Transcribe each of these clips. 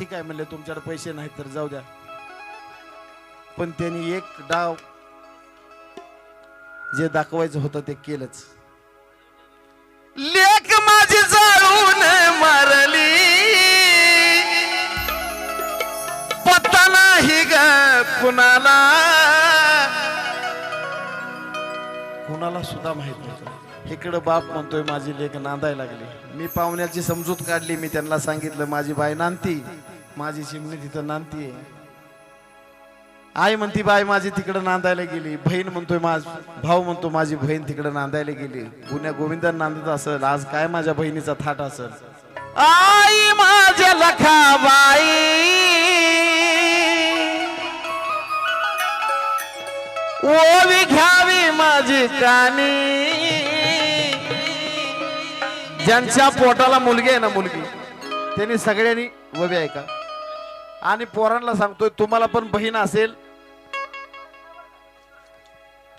ठीक आहे म्हणले तुमच्याकडे पैसे नाहीत तर जाऊ द्या. पण त्यांनी एक डाव जे दाखवायचं होतं ते केलंच. लेख माझी जाळून मारली. पत्ता नाही ग कुणाला. कुणाला सुद्धा माहीत नव्हतं. इकडं बाप म्हणतोय माझी लेख नांदायला लागली. मी पाहुण्याची समजूत काढली मी त्यांना सांगितलं माझी बाई नांदती. माझी चिमणी तिथं नांदती आई म्हणती बाई माझी तिकडं नांदायला गेली. बहीण म्हणतोय माझ भाऊ म्हणतो माझी बहीण तिकडं नांदायला गेली. पुण्या गोविंद नांदत असेल आज काय माझ्या बहिणीचा थाट असेल? आई माझ्या लखाबाई ओवी घ्यावी माझी कानी. ज्यांच्या पोटाला मुलगी आहे ना मुलगी त्यांनी सगळ्यांनी ववी ऐका. आणि पोरांना सांगतोय तुम्हाला पण बहीण असेल.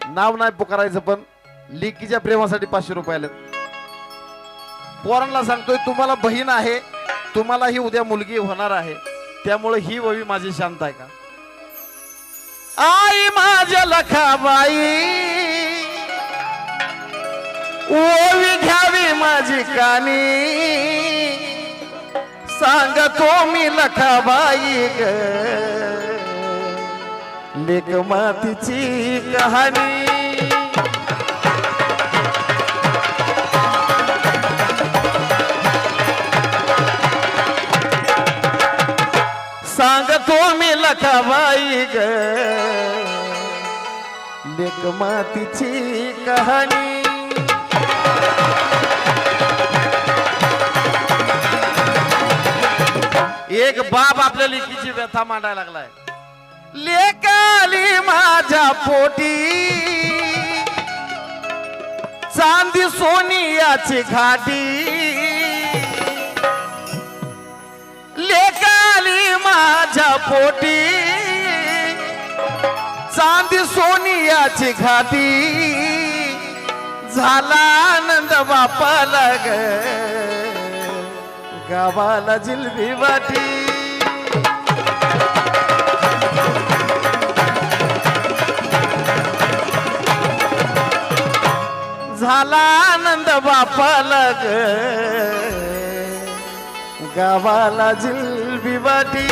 नाव नाही पुकारायचं पण लिकीच्या प्रेमासाठी पाचशे रुपये आले पोरांना सांगतोय तुम्हाला बहीण आहे तुम्हाला ही उद्या मुलगी होणार आहे. त्यामुळे ही ववी माझी शांत आहे का? आई माझ्या लखाबाई ओवी घ्यावी माझी कानी. सांगतो मी लखाबाई ग. लेक मातीची कहाणी. सांगतो मी लखाबाई ग. लेक मातीची कहाणी. एक बाप आपल्या लेकीची व्यथा मांडायला लागलाय. लेकाली माझ्या पोटी. चांदी सोनियाची घाटी. लेकाली माझ्या पोटी. चांदी सोनियाची घाटी. झाला आनंद बापाला ग. गावाला जिलबी वाटी. झाला आनंद बापाला ग गावाला जिलबी वाटी.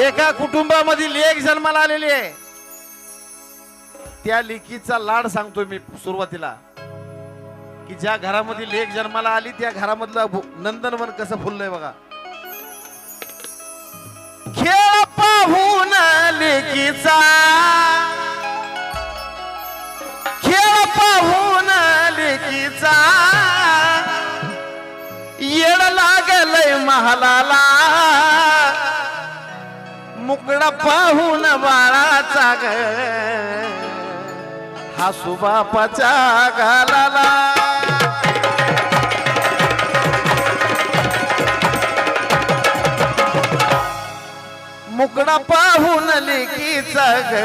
एका कुटुंबामधील एक जन्माला आलेली आहे. त्या लेकीचा लाड सांगतोय मी सुरुवातीला. की ज्या घरामध्ये लेख जन्माला आली त्या घरामधलं नंदनवन कसं फुललंय बघा. लेकीचा खेळ पाहून लेकीचा येड लागलय महालाला. मुकडा पाहून बाळाचा ग. हा सुबापाच्या गालाला. मुकडा पाहून लेकीचा ग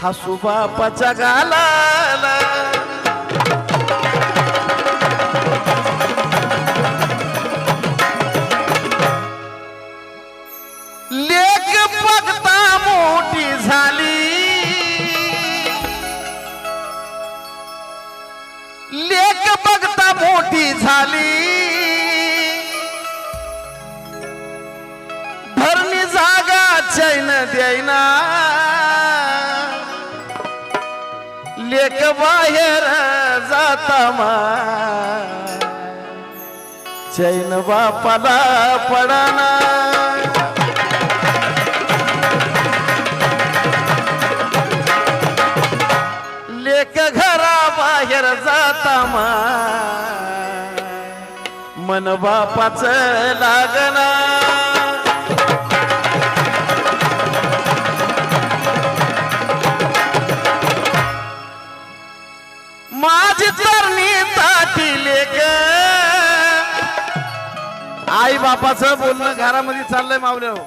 हा सुबापाच्या गालाला चैन बापाला पडाना. लेक घरा बाहेर जाता मा मन बापाच लागना. माझी तरणी ताटी लेक. आई बापाचं बोलणं घरामध्ये चाललंय मावल्या हो.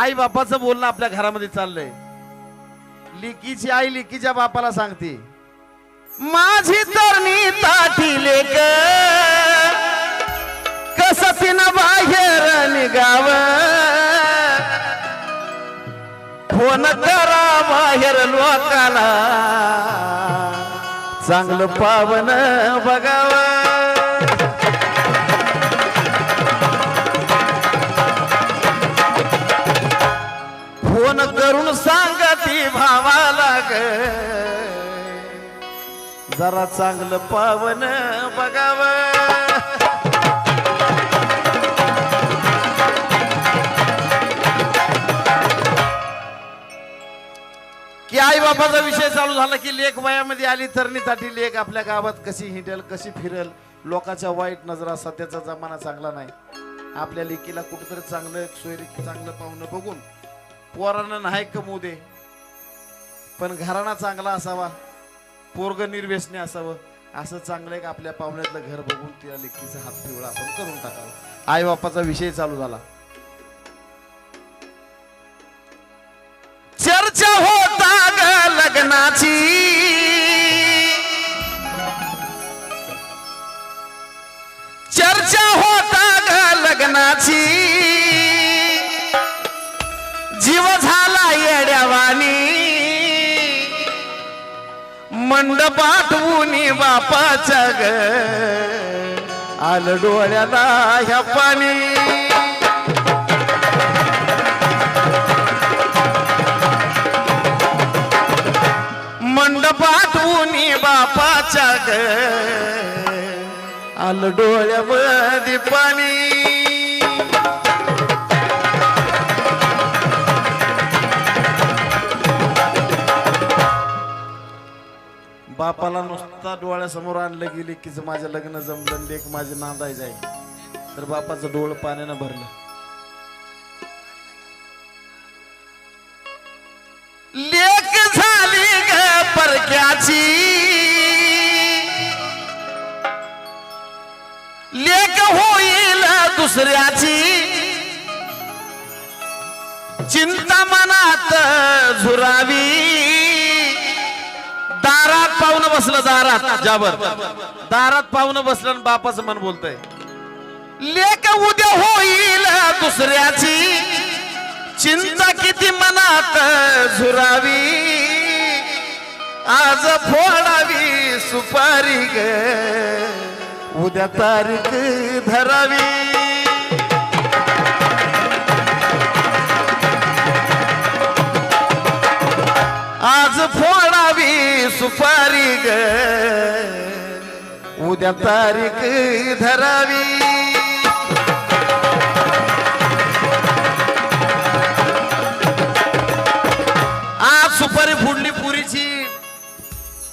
आई बापाचं बोलणं आपल्या घरामध्ये चाललंय. लिकीची आई लिकीच्या बापाला सांगते माझी तरणी ताठी लेक कस तिनं बाहेर निघाव? फोन करा बाहेर लोकाला. चांगलं पावन बघावं. फोन करून सांगती भावाला ग जरा चांगलं पावन बघाव. की आई बाबाचा विषय चालू झाला की लेख वयामध्ये आली तरणी लेख आपल्या गावात कशी हिंडेल कशी फिरल लोकांच्या वाईट नजरा सध्याचा जमाना चांगला नाही. आपल्या लेकीला कुठेतरी चांगलं सोयरी चांगलं पाहुणं बघून पोरांना नाही कमवू दे? पण घराणा चांगला असावा पोरग निर्व्यसने असावं असं चांगलं एक आपल्या पाहुण्यातलं घर बघून तिला लेखीचा हात पिवळा आपण करून टाकावा. आई बापाचा विषय चालू झाला. चर्चा होता ग लग्नाची. चर्चा होता ग लग्नाची. जीव झाला येड्यावानी. मंडपात उनी बापाच्या ग. आलं डोळ्याला ह्या पाणी. मंडपात उनी बापाच्या ग. आलं डोळ्यामध्ये पाणी. बापाला नुसता डोळ्यासमोर आणलं गेली की जर माझं लग्न जमलं लेख माझे नांदाय जाईल. तर बापाचं डोळ पाण्यानं भरलं. लेख झाली ग परक्याची. लेख होईल दुसऱ्याची. चिंता मनात झुरावी. बसलं दारात जाबर. दारात पाहुणं बसलं आणि बापाचं मन बोलतय. लेख उद्या होईल दुसऱ्याची. चिंता किती मनात झुरावी. आज फोडावी सुपारी ग. उद्या तारीख धरावी. आज फोडावी सुपारी ग. उद्या तारीख धरावी. आज सुपारी फुडली पुरीची.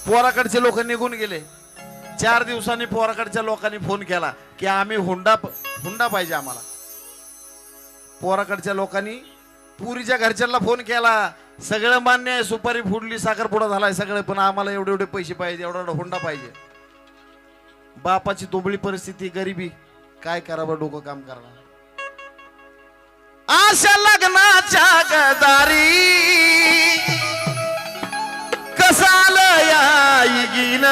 पोराकडचे लोक निघून गेले. चार दिवसांनी पोराकडच्या लोकांनी फोन केला की आम्ही हुंडा हुंडा पाहिजे आम्हाला. पोराकडच्या लोकांनी पुरीच्या घरच्यांना फोन केला सगळं मान्य आहे सुपारी फुडली साखरपुडा झालाय सगळं पण आम्हाला एवढे एवढे पैसे पाहिजे एवढा एवढा हुंडा पाहिजे. बापाची दुबळी परिस्थिती गरिबी काय करावं डोकं काम करणार? आशा लग्नाच्या गदारी कसाल याईगीन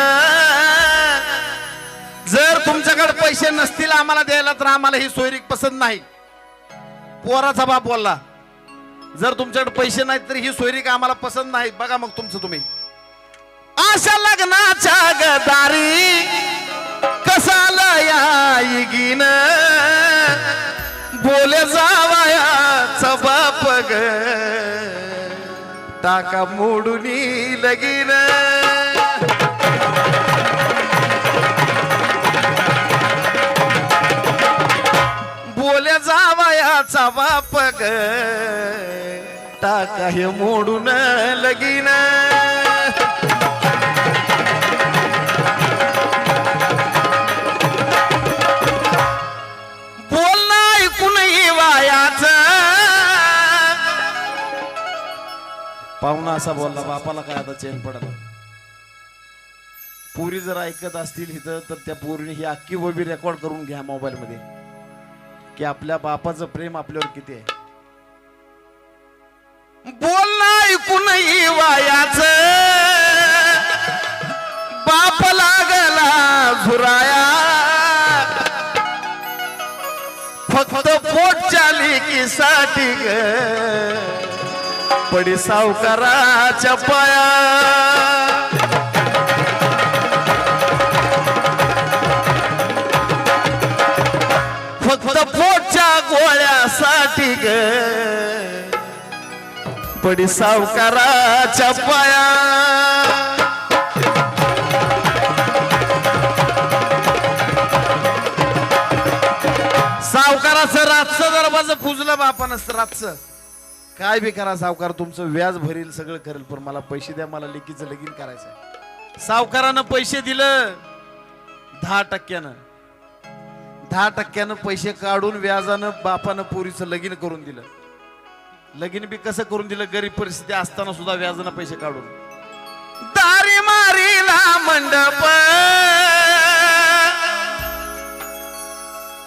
जर तुमच्याकडे पैसे नसतील आम्हाला द्यायला तर आम्हाला ही सोयरीक पसंत नाही. पोराचा बाप बोलला जर तुमच्याकडे पैसे नाहीत तर ही सोयरीक आम्हाला पसंत नाही बघा मग तुमचं तुम्ही. आशा लग्नाच्या गदारी कसाला याईगीन बोले जावायाचा बाप ग. टाका मोडून लगीन. जावायाचा बाप ग टाका हे मोडून लगीन. बोलणं ऐकून वायाच. पाहुणा असा बोलला बापाला काय आता चेन पडला? पुरी जर ऐकत असतील इथं तर त्या पोरीने ही अख्खी वबी रेकॉर्ड करून घ्या मोबाईलमध्ये की आपल्या बापाचं प्रेम आपल्यावर किती आहे? बोलणं ऐकून वायाच. बाप लागला झुराया. फक्त पोटच्या लेकीसाठी ग. पडी सावकाराच्या पाया. ग पडी सावकाराच्या पाया. सावकाराचं रातचं दरवाज पुजलं बापानं रातचं. काय बी करा सावकार तुमचं व्याज भरील सगळं करेल पण मला पैसे द्या मला लेकीचं लगीन करायचं सावकारानं पैसे दिलं दहा टक्क्यानं. दहा टक्क्यानं पैसे काढून व्याजानं बापानं पोरीचं लगीन करून दिलं. लगीन बी कसं करून दिलं? गरीब परिस्थिती असताना सुद्धा व्याजानं पैसे काढून. दारी मारीला मंडप.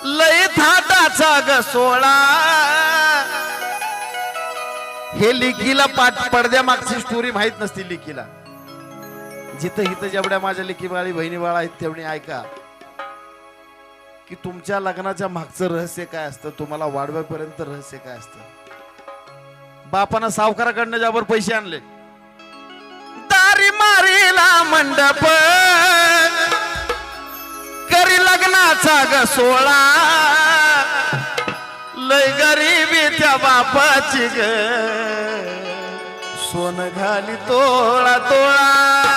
लय थाटाचा ग सोळा. हे लिकीला पाठ पडद्या मागची स्टोरी माहीत नसती लिखीला. जिथं हिथं जेवढ्या माझ्या लिखी बाळी बहिणी बाळा आहेत तेवढी ऐका. की तुमच्या लग्नाच्या मागचं रहस्य काय असतं? तुम्हाला वाढव्यापर्यंत रहस्य काय असतं? बापानं सावकाराकडनं ज्यावर पैसे आणले. दारी मारीला मंडप. करी लग्नाचा ग सोळा लय गरीबी त्या बापाची ग. सोन घाली तोळा तोळा.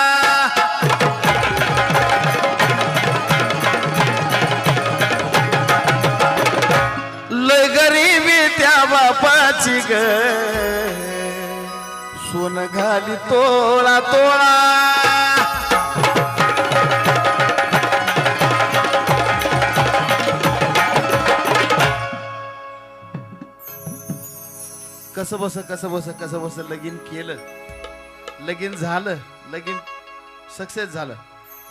बापाची ग सोन घाली तोळा तोळा. कसं बस कसं बस कसं बस लगीन केलं. लगीन झालं लगीन सक्सेस झालं.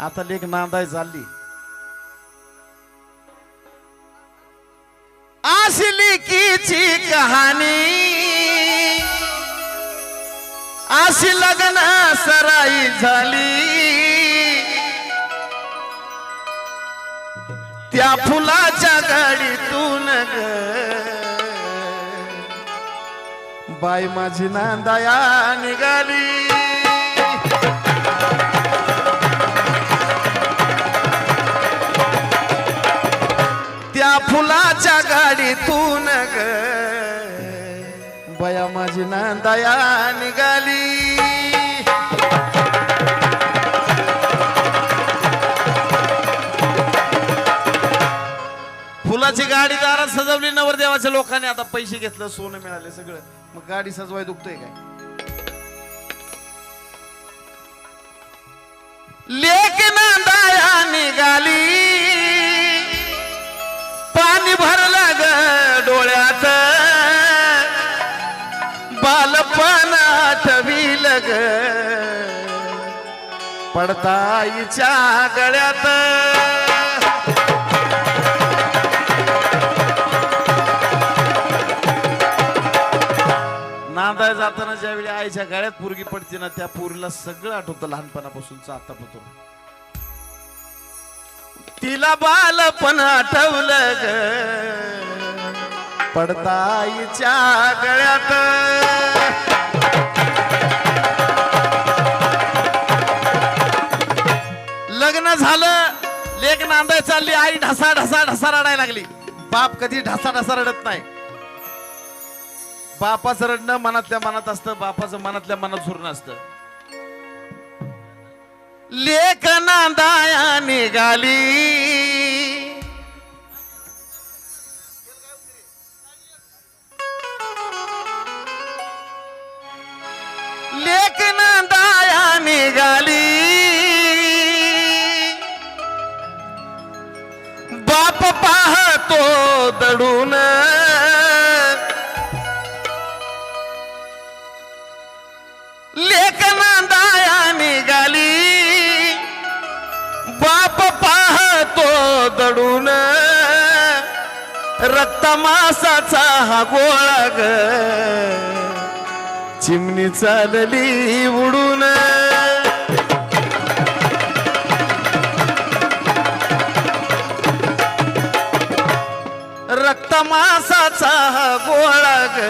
आता लेख नांदाय चालली एकीची कीची कहाणी. अशी लग्न सराई झाली. त्या फुलाच्या गाडीतून ग. बाई माझी नांदाया निघाली. बया माझी नांदाया निघाली. फुलाची गाडी दारात सजवली नवरदेवाच्या लोकांनी आता पैसे घेतलं सोनं मिळाले सगळं. मग गाडी सजवाय दुखतोय काय? लेक नांदाया निघाली. पाणी भरलं ग डोळ्यात बालपण आठविल ग पडताईच्या गळ्यात. नांदाय जाताना ज्यावेळी आईच्या गळ्यात पोरगी पडते ना त्या पोरीला सगळं आठवतं लहानपणापासूनच आतापासून. तिला बालपण आठवलं ग. पडताईच्या गळ्यात. लग्न झालं लेख नांदाय चालली आई ढसा ढसा ढसा रडायला लागली. बाप कधी ढसा ढसा रडत नाही. बापाचं रडणं मनातल्या मनात असतं बापाचं मनातल्या मनात झुरण असतं. लेख नांदाया निघाली. लेख नांदाया निघाली. रक्त मासाचा हा गोळा ग चिमणी चालली उडून. रक्त मासाचा हा गोळा ग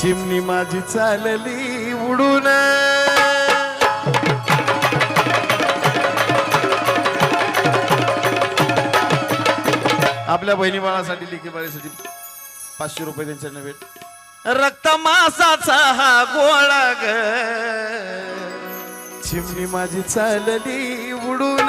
चिमणी माझी चालली उडून. आपल्या बहिणी बाळासाठी लेखी बाळासाठी पाचशे रुपये त्यांच्या नव्हे. रक्त मासाचा हा गोळा ग. चिमणी माझी चालली उडून.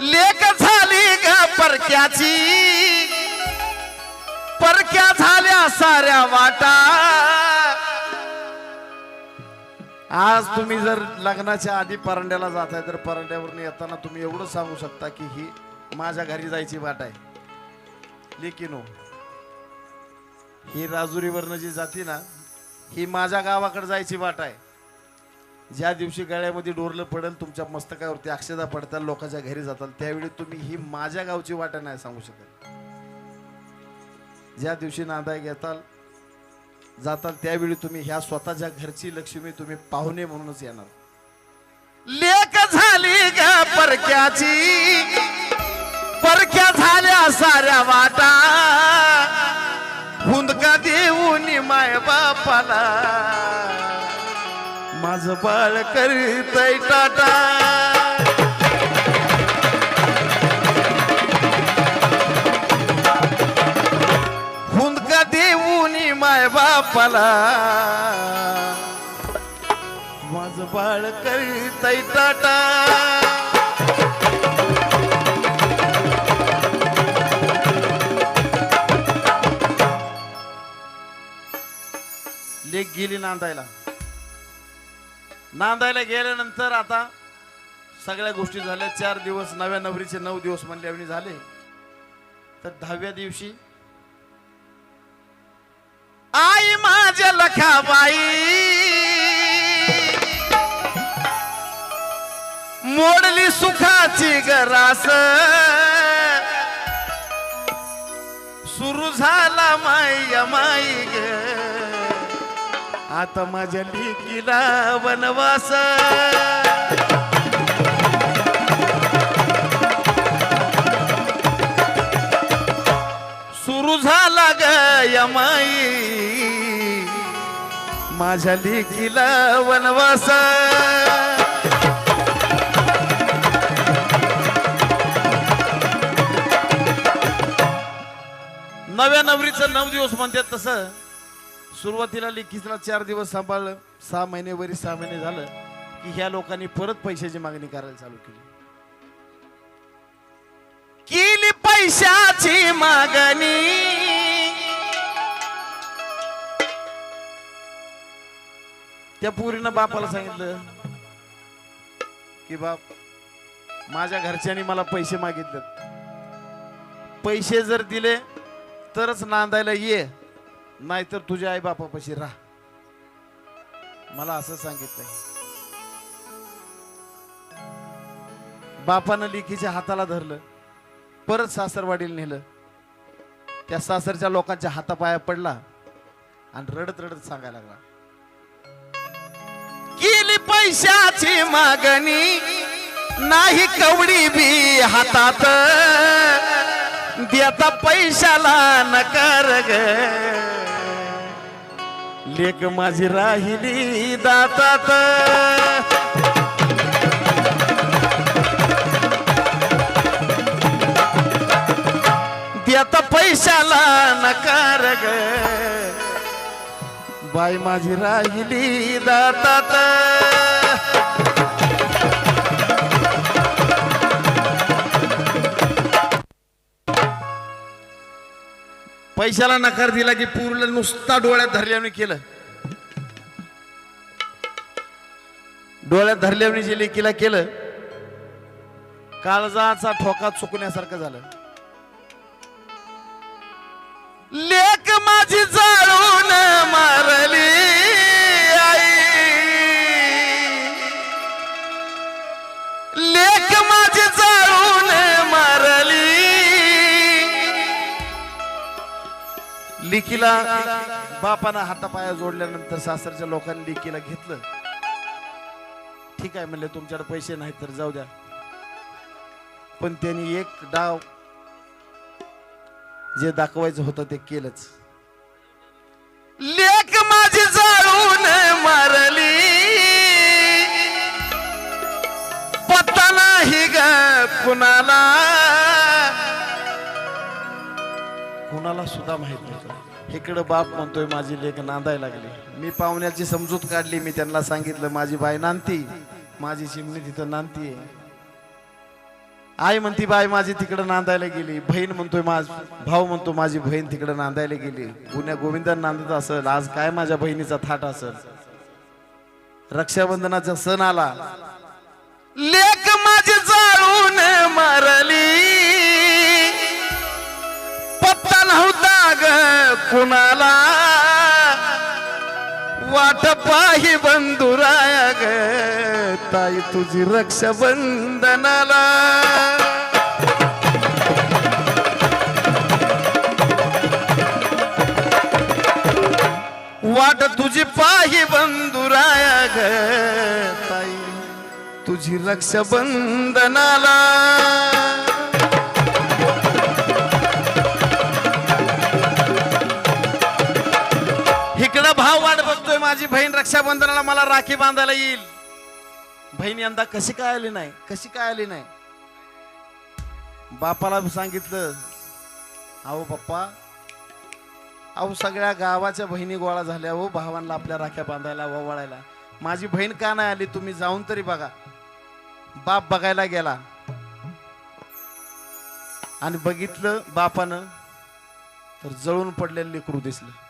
लेक झाली ग परक्याची. परक्या झाल्या साऱ्या वाटा. आज तुम्ही जर लग्नाच्या आधी परांड्याला जाताय तर परांड्यावरून येताना तुम्ही एवढं सांगू शकता की ही माझ्या घरी जायची वाट आहे. लेकिनो ही राजुरीवरनं जी जाती ना ही माझ्या गावाकडे जायची वाट आहे. ज्या दिवशी गळ्यामध्ये डोरलं पडेल तुमच्या मस्तकावरती अक्षदा पडताल लोकांच्या घरी जाताल त्यावेळी तुम्ही ही माझ्या गावची वाट नाही सांगू शकत. ज्या दिवशी नांदाय घेताल जाताल त्यावेळी तुम्ही ह्या स्वतःच्या घरची लक्ष्मी तुम्ही पाहुणे म्हणूनच येणार. लेख झाली ग परक्याची. परक्या झाल्या साऱ्या वाटा. हुंदका देऊन माय बापाला. माझ बाळ करीतय टाटा. बापाला. माझ बाळ करी टाटा. लेख गेली नांदायला. नांदायला गेल्यानंतर आता सगळ्या गोष्टी झाल्या. चार दिवस नव्या नवरीचे नऊ दिवस म्हणल्यावणी झाले. तर दहाव्या दिवशी आई माझ्या लखाबाई. मोडली सुखाची गरास. सुरू झाला माय माई ग. आता माझ्या लेकीला वनवास. सुरू झाला यमाई माझ्या लेकीला वनवास. नव्या नवरीचं नऊ दिवस म्हणतात तसं. सुरुवातीला लेखीला चार दिवस सांभाळलं. सहा महिने वरी सहा महिने झालं की ह्या लोकांनी परत पैशाची मागणी करायला चालू केली. केली पैशाची मागणी त्या पुरीनं बापाला सांगितलं की बाप माझ्या घरच्यांनी मला पैसे मागितले पैसे जर दिले तरच नांदायला ये नाहीतर तुझ्या आई बापापाशी राह. मला असं सांगितलं बापानं लिखीच्या हाताला धरलं परत सासरवाडीला नेलं. त्या सासरच्या लोकांच्या हातापाया पडला आणि रडत रडत सांगायला लागला. पैशाची मागणी नाही कवडी बी हातात. देता पैशाला नकार ग. लेक माझी राहिली दातात. देता पैशाला नकार ग. बाई माझी राहिली दातात. पैशाला नकार दिला की पूर्ण नुसता डोळ्यात धरल्याने केलं. डोळ्यात धरल्याने जे लेकीला केलं काळजाचा ठोका चुकण्यासारखं झालं. लिकीला बापानं हातापाया जोडल्यानंतर सासरच्या लोकांनी लिकीला घेतलं. ठीक आहे म्हणले तुमच्याकडे पैसे नाही तर जाऊ द्या. पण त्यांनी एक डाव जे दाखवायचं होतं ते केलंच. लेख माझी जाळून मारली. पत्ता नाही ग कुणाला. कुणाला सुद्धा माहीत नव्हतं इकडं बाप म्हणतोय माझी लेख नांदायला लागली. मी पाहुण्याची समजूत काढली मी त्यांना सांगितलं माझी बाय नांदती. माझी चिमणी तिथं नांदती. आई म्हणती बाई माझी तिकडं नांदायला गेली. बहीण म्हणतोय माझ भाऊ म्हणतो माझी बहीण तिकडं नांदायला गेली. पुण्या गोविंदा नांदत असेल आज काय माझ्या बहिणीचा थाट असेल? रक्षाबंधनाचा सण आला. लेख माझी जाळून मारली. नव्हता ग कुणाला? वाट पाही बंधुराया ग ताई तुझी रक्षाबंधनाला. वाट तुझी पाही बंधुराया ग ताई तुझी रक्षाबंधनाला. रक्षाबंधनाला मला राखी बांधायला येईल. बहीण यंदा कशी काय आली नाही? कशी काय आली नाही? बापाला सांगितलं अहो पप्पा अहो सगळ्या गावाच्या बहिणी गोळा झाल्या हो भावांना आपल्या राख्या बांधायला ववाळायला. माझी बहीण का नाही आली? तुम्ही जाऊन तरी बघा. बाप बघायला गेला. आणि बघितलं बापानं तर जळून पडलेलं लेकरू दिसलं.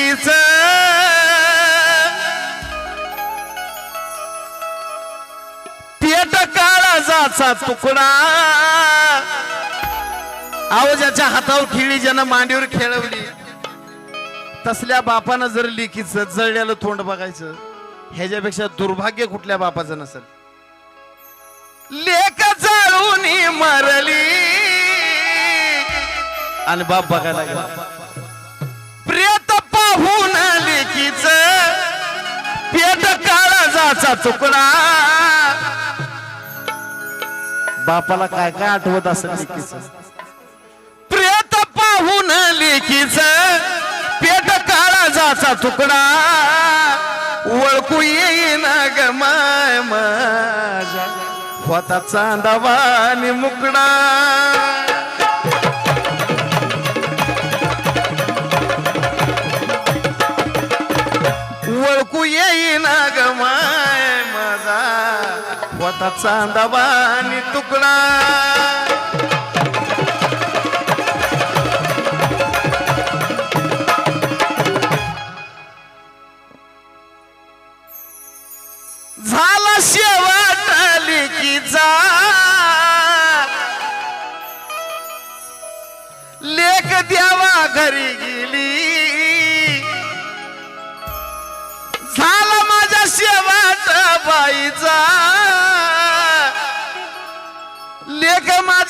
लेकीच पेट काळाचा तुकडा. आवाजाच्या हातावर खिळी ज्यानं मांडीवर खेळवली. तसल्या बापानं जर लिखीच जळलेलं तोंड बघायचं ह्याच्यापेक्षा दुर्भाग्य कुठल्या बापाचं नसेल? लेख जाळून मरली. आणि बाप बघायला काळाचा चुकला. बापाला काय काय आठवत असेल प्रेत पाहून लेखीच पेट काळाजाचा तुकडा. ओळखू येईन ग माय माझा होता चांदावानी मुकडा. चांदावानी तुकडा. झाला शेवट लेकीचा लेख द्यावा घरी गेली. झाला माझ्या शेवट बाईचा.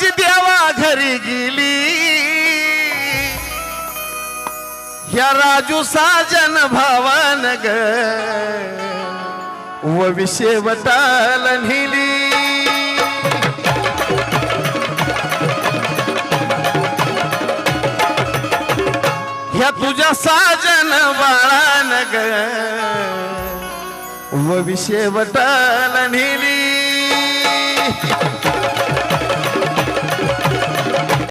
माझी देवा घरी गेली। ह्या राजू साजन भावान ग। व विषय वटाल नेली। ह्या तुझ्या साजन बाळान व विषय वटाल नेली।